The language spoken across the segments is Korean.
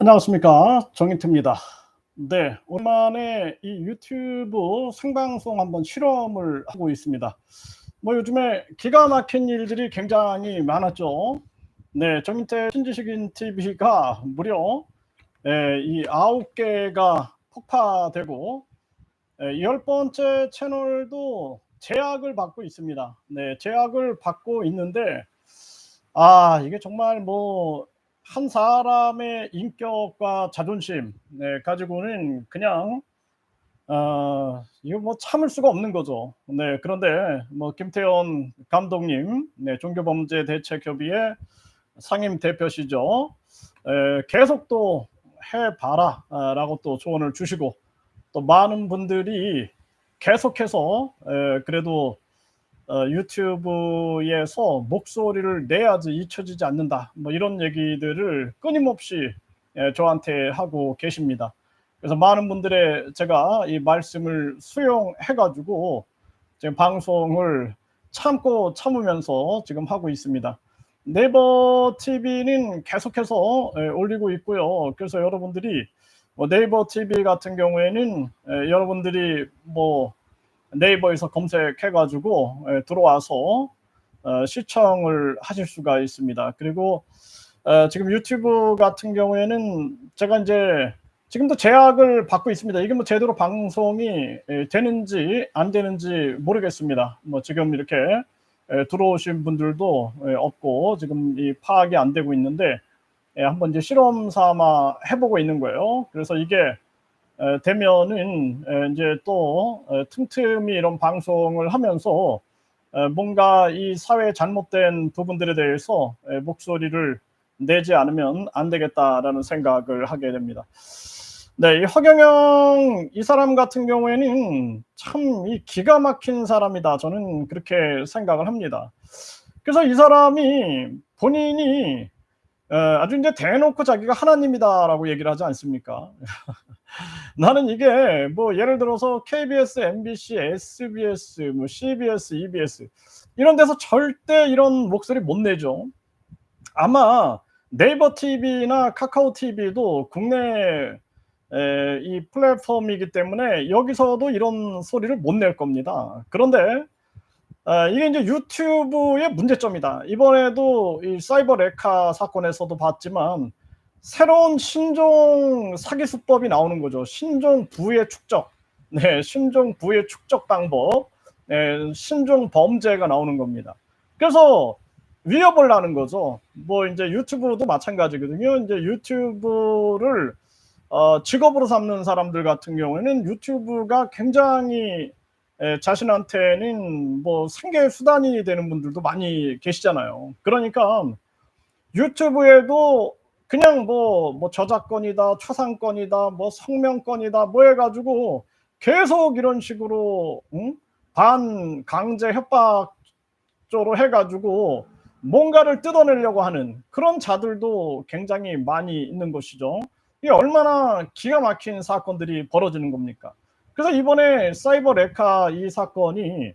안녕하십니까 정인태입니다. 네, 오랜만에 이 유튜브 생방송 한번 실험을 하고 있습니다. 뭐 요즘에 기가 막힌 일들이 굉장히 많았죠. 네, 정인태 신지식인 TV가 무려 예, 이 아홉 개가 폭파되고 예, 열 번째 채널도 제약을 받고 있습니다. 네, 제약을 받고 있는데 아 이게 정말 뭐 한 사람의 인격과 자존심 네, 가지고는 그냥 어, 이거 뭐 참을 수가 없는 거죠. 네, 그런데 뭐 김태현 감독님, 네, 종교범죄 대책협의회 상임 대표시죠. 에, 계속 또 해봐라라고 또 조언을 주시고 또 많은 분들이 계속해서 에, 그래도 어, 유튜브에서 목소리를 내야지 잊혀지지 않는다. 뭐 이런 얘기들을 끊임없이 예, 저한테 하고 계십니다. 그래서 많은 분들의 제가 이 말씀을 수용해가지고 지금 방송을 참고 참으면서 지금 하고 있습니다. 네이버 TV는 계속해서 예, 올리고 있고요. 그래서 여러분들이 뭐 네이버 TV 같은 경우에는 예, 여러분들이 뭐 네이버에서 검색해가지고 예, 들어와서 어, 시청을 하실 수가 있습니다. 그리고 어, 지금 유튜브 같은 경우에는 제가 이제 지금도 제약을 받고 있습니다. 이게 뭐 제대로 방송이 예, 되는지 안 되는지 모르겠습니다. 뭐 지금 이렇게 예, 들어오신 분들도 예, 없고 지금 이 파악이 안 되고 있는데 예, 한번 이제 실험 삼아 해보고 있는 거예요. 그래서 이게 에, 되면은 에, 이제 또 에, 틈틈이 이런 방송을 하면서 에, 뭔가 이 사회에 잘못된 부분들에 대해서 에, 목소리를 내지 않으면 안 되겠다라는 생각을 하게 됩니다. 네, 이 허경영 이 사람 같은 경우에는 참 이 기가 막힌 사람이다. 저는 그렇게 생각을 합니다. 그래서 이 사람이 본인이 에, 아주 이제 대놓고 자기가 하나님이다라고 얘기를 하지 않습니까? 나는 이게 뭐 예를 들어서 KBS, MBC, SBS, 뭐 CBS, EBS 이런 데서 절대 이런 목소리 못 내죠. 아마 네이버 TV나 카카오 TV도 국내 에, 이 플랫폼이기 때문에 여기서도 이런 소리를 못 낼 겁니다. 그런데 아, 이게 이제 유튜브의 문제점이다. 이번에도 이 사이버 레카 사건에서도 봤지만 새로운 신종 사기 수법이 나오는 거죠. 신종 부의 축적. 네, 신종 부의 축적 방법. 네, 신종 범죄가 나오는 겁니다. 그래서 위협을 하는 거죠. 뭐 이제 유튜브도 마찬가지거든요. 이제 유튜브를 어, 직업으로 삼는 사람들 같은 경우에는 유튜브가 굉장히 에, 자신한테는 뭐 생계 수단이 되는 분들도 많이 계시잖아요. 그러니까 유튜브에도 그냥 뭐, 뭐 저작권이다, 초상권이다, 뭐 성명권이다, 뭐 해가지고 계속 이런 식으로 응? 반 강제 협박조로 해가지고 뭔가를 뜯어내려고 하는 그런 자들도 굉장히 많이 있는 것이죠. 이게 얼마나 기가 막힌 사건들이 벌어지는 겁니까? 그래서 이번에 사이버 레카 이 사건이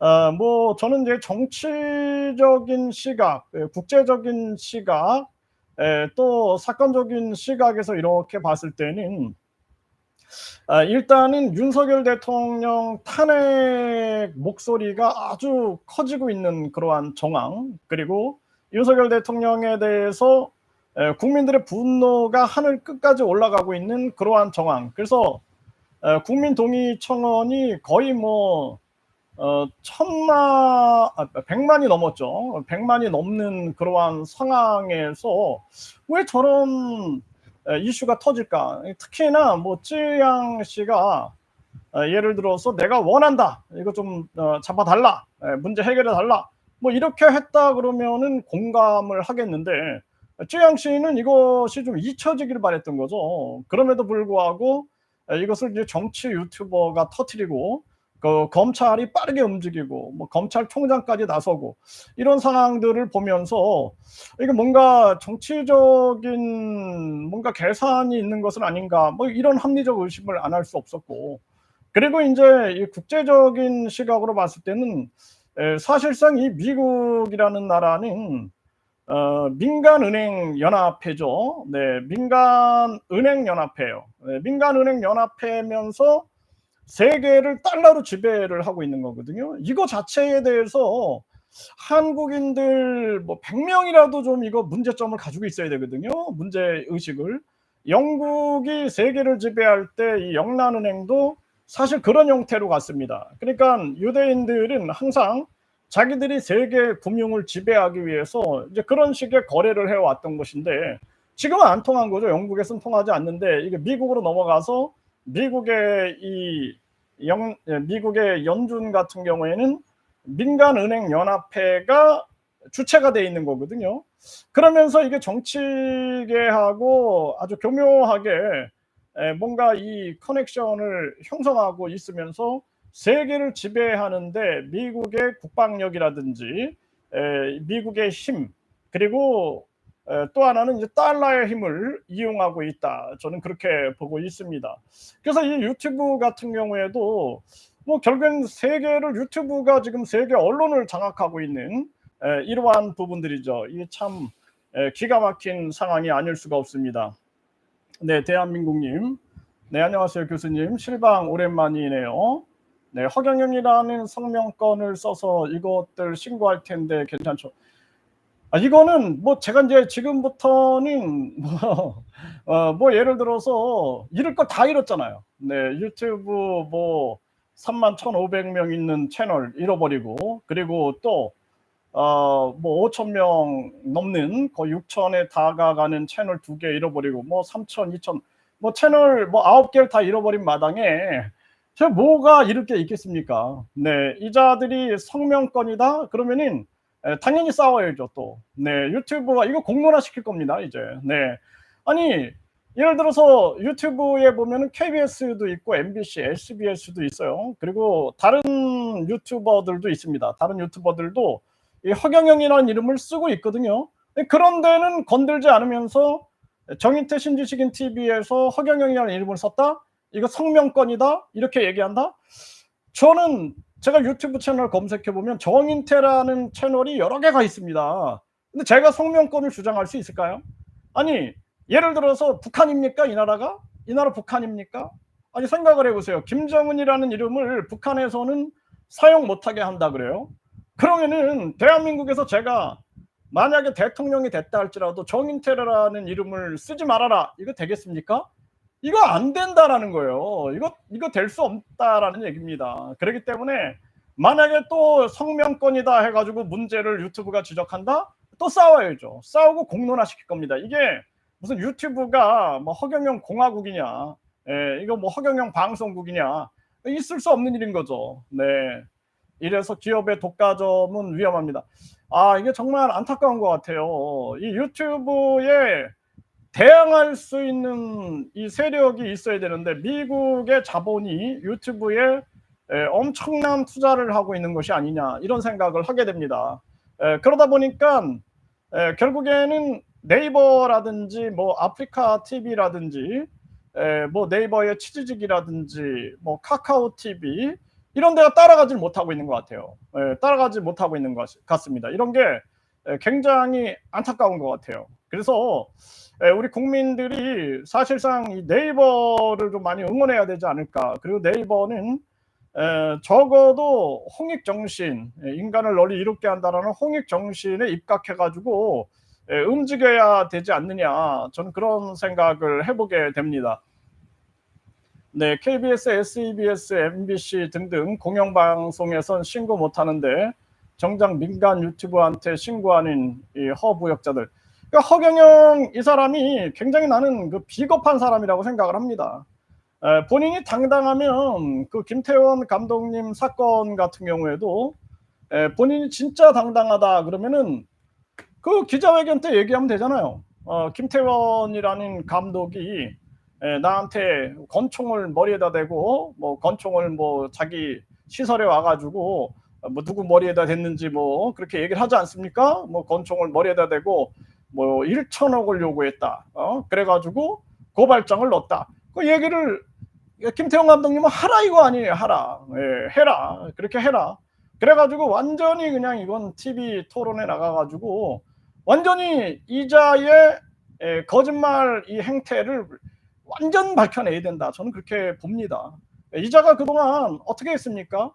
어, 뭐 저는 이제 정치적인 시각, 예, 국제적인 시각, 에, 또 사건적인 시각에서 이렇게 봤을 때는 아, 일단은 윤석열 대통령 탄핵 목소리가 아주 커지고 있는 그러한 정황 그리고 윤석열 대통령에 대해서 에, 국민들의 분노가 하늘 끝까지 올라가고 있는 그러한 정황. 그래서 에, 국민동의청원이 거의 뭐 어, 천만, 아, 백만이 넘었죠. 백만이 넘는 그러한 상황에서 왜 저런 이슈가 터질까? 특히나 뭐 쯔양 씨가 어, 예를 들어서 내가 원한다. 이거 좀 어, 잡아달라. 문제 해결해 달라. 뭐 이렇게 했다 그러면은 공감을 하겠는데 쯔양 씨는 이것이 좀 잊혀지기를 바랬던 거죠. 그럼에도 불구하고 이것을 이제 정치 유튜버가 터트리고 그 검찰이 빠르게 움직이고 뭐 검찰총장까지 나서고 이런 상황들을 보면서 이게 뭔가 정치적인 뭔가 계산이 있는 것은 아닌가 뭐 이런 합리적 의심을 안 할 수 없었고 그리고 이제 이 국제적인 시각으로 봤을 때는 사실상 이 미국이라는 나라는 어, 민간은행연합회죠. 네, 민간은행연합회예요. 네, 민간은행연합회면서 세계를 달러로 지배를 하고 있는 거거든요. 이거 자체에 대해서 한국인들 뭐 100명이라도 좀 이거 문제점을 가지고 있어야 되거든요. 문제 의식을. 영국이 세계를 지배할 때 이 영란은행도 사실 그런 형태로 갔습니다. 그러니까 유대인들은 항상 자기들이 세계 금융을 지배하기 위해서 이제 그런 식의 거래를 해왔던 것인데 지금은 안 통한 거죠. 영국에서는 통하지 않는데 이게 미국으로 넘어가서 미국의 이 영, 예, 미국의 연준 같은 경우에는 민간은행 연합회가 주체가 돼 있는 거거든요. 그러면서 이게 정치계하고 아주 교묘하게 뭔가 이 커넥션을 형성하고 있으면서 세계를 지배하는데 미국의 국방력이라든지 미국의 힘 그리고 또 하나는 이제 달러의 힘을 이용하고 있다. 저는 그렇게 보고 있습니다. 그래서 이 유튜브 같은 경우에도 뭐 결국엔 세계를 유튜브가 지금 세계 언론을 장악하고 있는 이러한 부분들이죠. 이게 참 기가 막힌 상황이 아닐 수가 없습니다. 네, 대한민국님. 네, 안녕하세요, 교수님. 실방 오랜만이네요. 네, 허경영이라는 성명권을 써서 이것들 신고할 텐데 괜찮죠? 아, 이거는 뭐 제가 이제 지금부터는 뭐, 어, 뭐 예를 들어서 잃을 거 다 잃었잖아요. 네, 유튜브 뭐 3만 1,500명 있는 채널 잃어버리고 그리고 또 어, 뭐 5천 명 넘는 거의 6천에 다가가는 채널 두 개 잃어버리고 뭐 3천, 2천 뭐 채널 뭐 아홉 개를 다 잃어버린 마당에 저 뭐가 잃을 게 있겠습니까? 네, 이자들이 성명권이다 그러면은 에, 당연히 싸워야죠 또. 네, 유튜브가 이거 공론화 시킬 겁니다 이제. 네, 아니 예를 들어서 유튜브에 보면은 KBS도 있고 MBC, SBS도 있어요. 그리고 다른 유튜버들도 있습니다. 다른 유튜버들도 이 허경영이라는 이름을 쓰고 있거든요. 그런 데는 건들지 않으면서 정인태 신지식인 TV에서 허경영이라는 이름을 썼다? 이거 성명권이다? 이렇게 얘기한다? 저는 제가 유튜브 채널 검색해 보면 정인태라는 채널이 여러 개가 있습니다. 근데 제가 성명권을 주장할 수 있을까요? 아니, 예를 들어서 북한입니까? 이 나라가? 이 나라 북한입니까? 아니, 생각을 해보세요. 김정은이라는 이름을 북한에서는 사용 못하게 한다 그래요. 그러면은 대한민국에서 제가 만약에 대통령이 됐다 할지라도 정인태라는 이름을 쓰지 말아라. 이거 되겠습니까? 이거 안 된다라는 거예요. 이거 이거 될 수 없다라는 얘기입니다. 그렇기 때문에 만약에 또 성명권이다 해가지고 문제를 유튜브가 지적한다, 또 싸워야죠. 싸우고 공론화 시킬 겁니다. 이게 무슨 유튜브가 뭐 허경영 공화국이냐, 예, 이거 뭐 허경영 방송국이냐, 있을 수 없는 일인 거죠. 네. 이래서 기업의 독과점은 위험합니다. 아, 이게 정말 안타까운 것 같아요. 이 유튜브에 대항할 수 있는 이 세력이 있어야 되는데 미국의 자본이 유튜브에 엄청난 투자를 하고 있는 것이 아니냐 이런 생각을 하게 됩니다. 그러다 보니까 결국에는 네이버라든지 뭐 아프리카 TV라든지 뭐 네이버의 치즈직이라든지 뭐 카카오 TV 이런 데가 따라가질 못하고 있는 것 같아요. 따라가지 못하고 있는 것 같습니다. 이런 게 굉장히 안타까운 것 같아요. 그래서 우리 국민들이 사실상 이 네이버를 좀 많이 응원해야 되지 않을까. 그리고 네이버는 적어도 홍익 정신, 인간을 널리 이롭게 한다라는 홍익 정신에 입각해 가지고 움직여야 되지 않느냐. 저는 그런 생각을 해보게 됩니다. 네, KBS, SEBS, MBC 등등 공영방송에선 신고 못하는데 정작 민간 유튜브한테 신고하는 이 허부역자들. 그러니까 허경영 이 사람이 굉장히 나는 그 비겁한 사람이라고 생각을 합니다. 에, 본인이 당당하면 그 김태원 감독님 사건 같은 경우에도 에, 본인이 진짜 당당하다 그러면은 그 기자회견 때 얘기하면 되잖아요. 어, 김태원이라는 감독이 에, 나한테 권총을 머리에다 대고 뭐 권총을 뭐 자기 시설에 와가지고 뭐 누구 머리에다 댔는지 뭐 그렇게 얘기를 하지 않습니까? 뭐 권총을 머리에다 대고 뭐 1천억을 요구했다. 어? 그래가지고 고발장을 넣었다. 그 얘기를 김태형 감독님은 하라 이거 아니에요. 하라. 예, 해라. 그렇게 해라. 그래가지고 완전히 그냥 이건 TV 토론에 나가가지고 완전히 이자의 에, 거짓말 이 행태를 완전 밝혀내야 된다. 저는 그렇게 봅니다. 에, 이자가 그동안 어떻게 했습니까?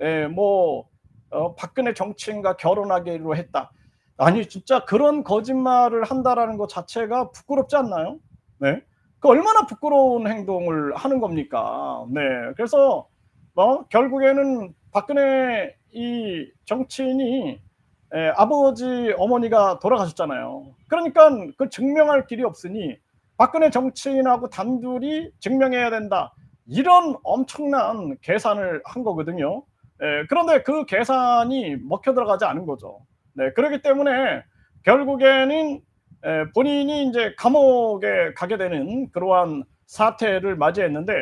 에, 뭐 어, 박근혜 정치인과 결혼하기로 했다. 아니 진짜 그런 거짓말을 한다라는 것 자체가 부끄럽지 않나요? 네. 그 얼마나 부끄러운 행동을 하는 겁니까? 네. 그래서 뭐 결국에는 박근혜 이 정치인이 에, 아버지 어머니가 돌아가셨잖아요. 그러니까 그 증명할 길이 없으니 박근혜 정치인하고 단둘이 증명해야 된다. 이런 엄청난 계산을 한 거거든요. 에, 그런데 그 계산이 먹혀 들어가지 않은 거죠. 네, 그렇기 때문에 결국에는 에, 본인이 이제 감옥에 가게 되는 그러한 사태를 맞이했는데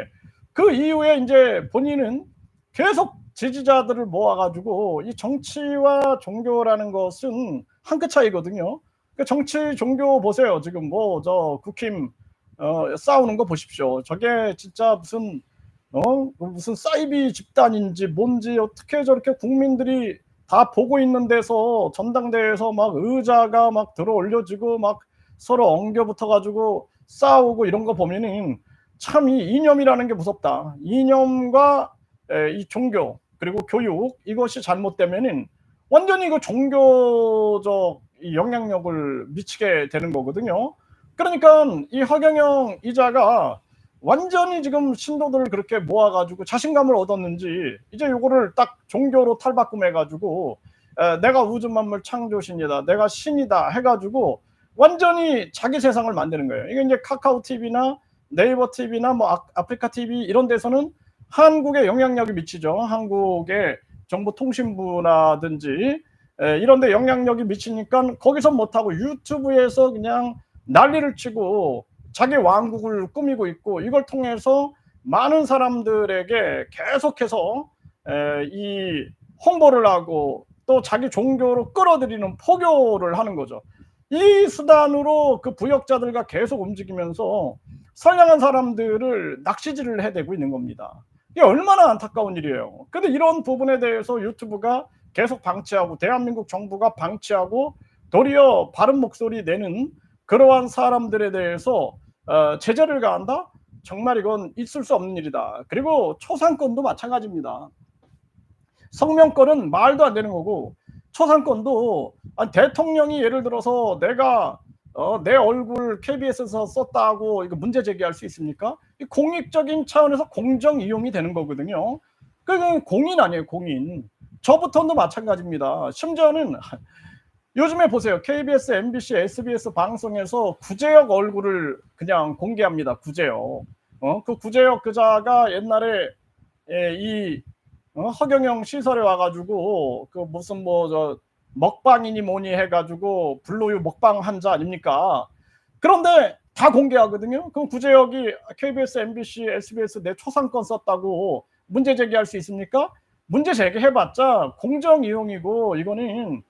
그 이후에 이제 본인은 계속 지지자들을 모아가지고 이 정치와 종교라는 것은 한 끗 차이거든요. 그 정치 종교 보세요. 지금 뭐 저 국힘 어, 싸우는 거 보십시오. 저게 진짜 무슨 어 무슨 사이비 집단인지 뭔지 어떻게 저렇게 국민들이 다 보고 있는 데서 전당대회에서 막 의자가 막 들어 올려지고 막 서로 엉겨 붙어 가지고 싸우고 이런 거 보면은 참 이 이념이라는 게 무섭다. 이념과 에, 이 종교 그리고 교육 이것이 잘못되면은 완전히 그 종교적 이 영향력을 미치게 되는 거거든요. 그러니까 이 허경영 이자가 완전히 지금 신도들을 그렇게 모아가지고 자신감을 얻었는지 이제 요거를 딱 종교로 탈바꿈해가지고 에, 내가 우주 만물 창조신이다, 내가 신이다 해가지고 완전히 자기 세상을 만드는 거예요. 이게 이제 카카오 TV나 네이버 TV나 뭐 아, 아프리카 TV 이런 데서는 한국에 영향력이 미치죠. 한국의 정보 통신부라든지 에, 이런 데 영향력이 미치니까 거기서 못하고 유튜브에서 그냥 난리를 치고 자기 왕국을 꾸미고 있고 이걸 통해서 많은 사람들에게 계속해서 에, 이 홍보를 하고 또 자기 종교로 끌어들이는 포교를 하는 거죠. 이 수단으로 그 부역자들과 계속 움직이면서 선량한 사람들을 낚시질을 해대고 있는 겁니다. 이게 얼마나 안타까운 일이에요. 근데 이런 부분에 대해서 유튜브가 계속 방치하고 대한민국 정부가 방치하고 도리어 바른 목소리 내는 그러한 사람들에 대해서 어, 제재를 가한다? 정말 이건 있을 수 없는 일이다. 그리고 초상권도 마찬가지입니다. 성명권은 말도 안 되는 거고 초상권도 아니, 대통령이 예를 들어서 내가 어, 내 얼굴 KBS에서 썼다고 이거 문제 제기할 수 있습니까? 공익적인 차원에서 공정 이용이 되는 거거든요. 그건 공인 아니에요, 공인. 저부터도 마찬가지입니다. 심지어는 요즘에 보세요. KBS, MBC, SBS 방송에서 구제역 얼굴을 그냥 공개합니다. 구제역. 어? 그 구제역 그자가 옛날에 예, 이 어? 허경영 시설에 와가지고 그 무슨 뭐 저 먹방이니 뭐니 해가지고 블루유 먹방 한자 아닙니까? 그런데 다 공개하거든요. 그럼 구제역이 KBS, MBC, SBS 내 초상권 썼다고 문제 제기할 수 있습니까? 문제 제기해봤자 공정 이용이고 이거는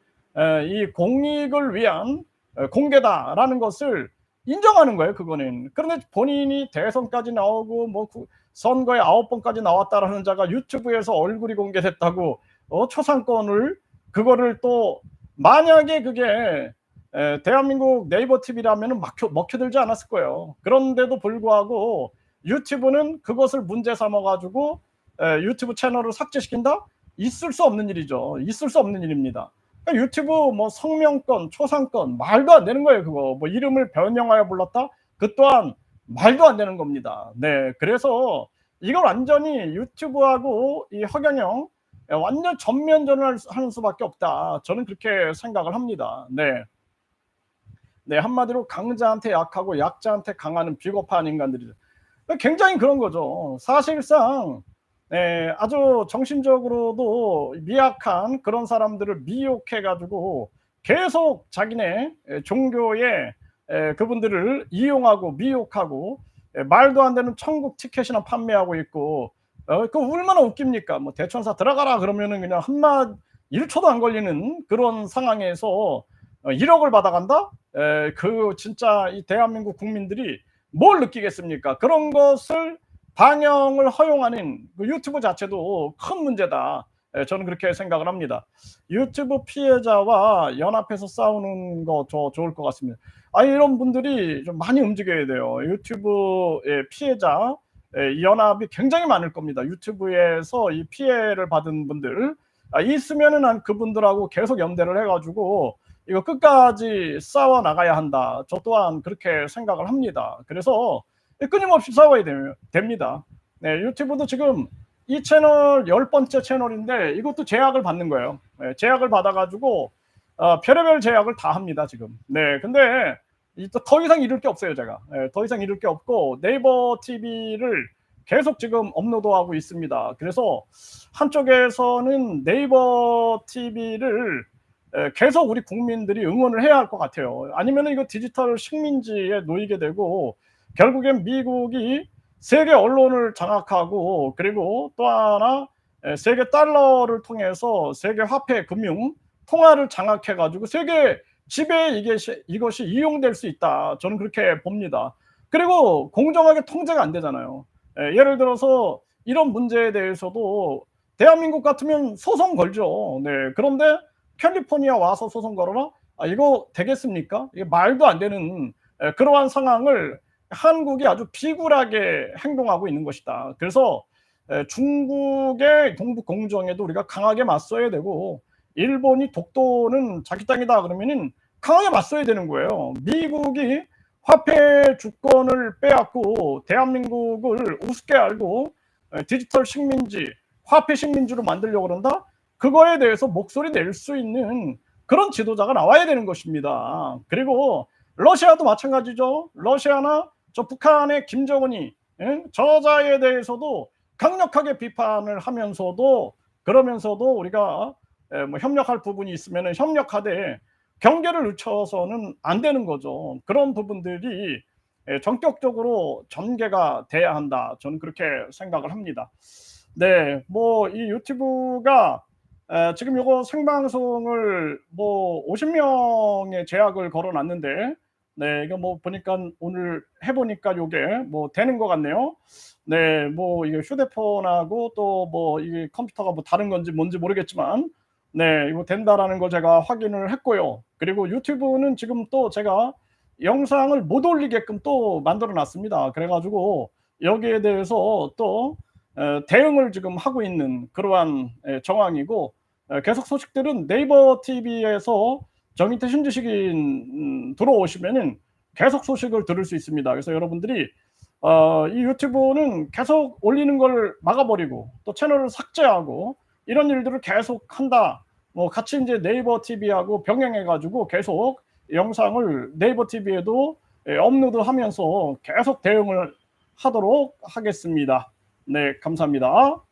이 공익을 위한 공개다라는 것을 인정하는 거예요. 그거는. 그런데 본인이 대선까지 나오고 뭐 선거에 아홉 번까지 나왔다라는 자가 유튜브에서 얼굴이 공개됐다고 어, 초상권을 그거를 또 만약에 그게 에, 대한민국 네이버 TV라면 먹혀, 먹혀들지 않았을 거예요. 그런데도 불구하고 유튜브는 그것을 문제 삼아 가지고 에, 유튜브 채널을 삭제시킨다? 있을 수 없는 일이죠. 있을 수 없는 일입니다. 그러니까 유튜브 뭐 성명권, 초상권 말도 안 되는 거예요. 그거 뭐 이름을 변형하여 불렀다? 그 또한 말도 안 되는 겁니다. 네, 그래서 이걸 완전히 유튜브하고 이 허경영 완전 전면전을 하는 수밖에 없다. 저는 그렇게 생각을 합니다. 네. 네, 한마디로 강자한테 약하고 약자한테 강하는 비겁한 인간들이죠. 굉장히 그런 거죠. 사실상 네, 아주 정신적으로도 미약한 그런 사람들을 미혹해가지고 계속 자기네 종교의 그분들을 이용하고 미혹하고 말도 안 되는 천국 티켓이나 판매하고 있고 어, 그 얼마나 웃깁니까? 뭐 대천사 들어가라 그러면은 그냥 한마 1초도 안 걸리는 그런 상황에서 1억을 받아간다? 에, 그 진짜 이 대한민국 국민들이 뭘 느끼겠습니까? 그런 것을 방영을 허용하는 그 유튜브 자체도 큰 문제다. 예, 저는 그렇게 생각을 합니다. 유튜브 피해자와 연합해서 싸우는 거저 좋을 것 같습니다. 아 이런 분들이 좀 많이 움직여야 돼요. 유튜브의 피해자 예, 연합이 굉장히 많을 겁니다. 유튜브에서 이 피해를 받은 분들 아, 있으면은 한 그분들하고 계속 연대를 해가지고 이거 끝까지 싸워 나가야 한다. 저 또한 그렇게 생각을 합니다. 그래서 끊임없이 싸워야 되- 됩니다. 네, 유튜브도 지금 이 채널 열 번째 채널인데 이것도 제약을 받는 거예요. 네, 제약을 받아가지고 어, 별의별 제약을 다 합니다 지금. 네, 근데 이- 또더 이상 잃을 게 없어요 제가. 네, 더 이상 잃을 게 없고 네이버 TV를 계속 지금 업로드하고 있습니다. 그래서 한쪽에서는 네이버 TV를 계속 우리 국민들이 응원을 해야 할 것 같아요. 아니면 이거 디지털 식민지에 놓이게 되고 결국엔 미국이 세계 언론을 장악하고 그리고 또 하나 에, 세계 달러를 통해서 세계 화폐 금융 통화를 장악해 가지고 세계 지배에 이게 시- 이것이 이용될 수 있다. 저는 그렇게 봅니다. 그리고 공정하게 통제가 안 되잖아요. 에, 예를 들어서 이런 문제에 대해서도 대한민국 같으면 소송 걸죠. 네. 그런데 캘리포니아 와서 소송 걸어라? 아, 이거 되겠습니까? 이게 말도 안 되는 에, 그러한 상황을 한국이 아주 비굴하게 행동하고 있는 것이다. 그래서 에, 중국의 동북 공정에도 우리가 강하게 맞서야 되고 일본이 독도는 자기 땅이다 그러면은 강하게 맞서야 되는 거예요. 미국이 화폐 주권을 빼앗고 대한민국을 우습게 알고 에, 디지털 식민지, 화폐 식민지로 만들려고 그런다? 그거에 대해서 목소리 낼 수 있는 그런 지도자가 나와야 되는 것입니다. 그리고 러시아도 마찬가지죠. 러시아나 저 북한의 김정은이 예? 저자에 대해서도 강력하게 비판을 하면서도 그러면서도 우리가 에, 뭐 협력할 부분이 있으면 협력하되 경계를 늦춰서는 안 되는 거죠. 그런 부분들이 에, 전격적으로 전개가 돼야 한다. 저는 그렇게 생각을 합니다. 네, 뭐 이 유튜브가 에, 지금 이거 생방송을 뭐 50명의 제약을 걸어놨는데 네, 이거 뭐 보니까 오늘 해보니까 요게 뭐 되는 것 같네요. 네, 뭐 이게 휴대폰하고 또 뭐 이게 컴퓨터가 뭐 다른 건지 뭔지 모르겠지만, 네, 이거 된다라는 거 제가 확인을 했고요. 그리고 유튜브는 지금 또 제가 영상을 못 올리게끔 또 만들어 놨습니다. 그래가지고 여기에 대해서 또 에, 대응을 지금 하고 있는 그러한 에, 정황이고 에, 계속 소식들은 네이버 TV에서 저 밑에 신지식인 음, 들어오시면은 계속 소식을 들을 수 있습니다. 그래서 여러분들이 어, 이 유튜브는 계속 올리는 걸 막아버리고 또 채널을 삭제하고 이런 일들을 계속 한다. 뭐 같이 이제 네이버 TV하고 병행해가지고 계속 영상을 네이버 TV에도 업로드하면서 계속 대응을 하도록 하겠습니다. 네, 감사합니다.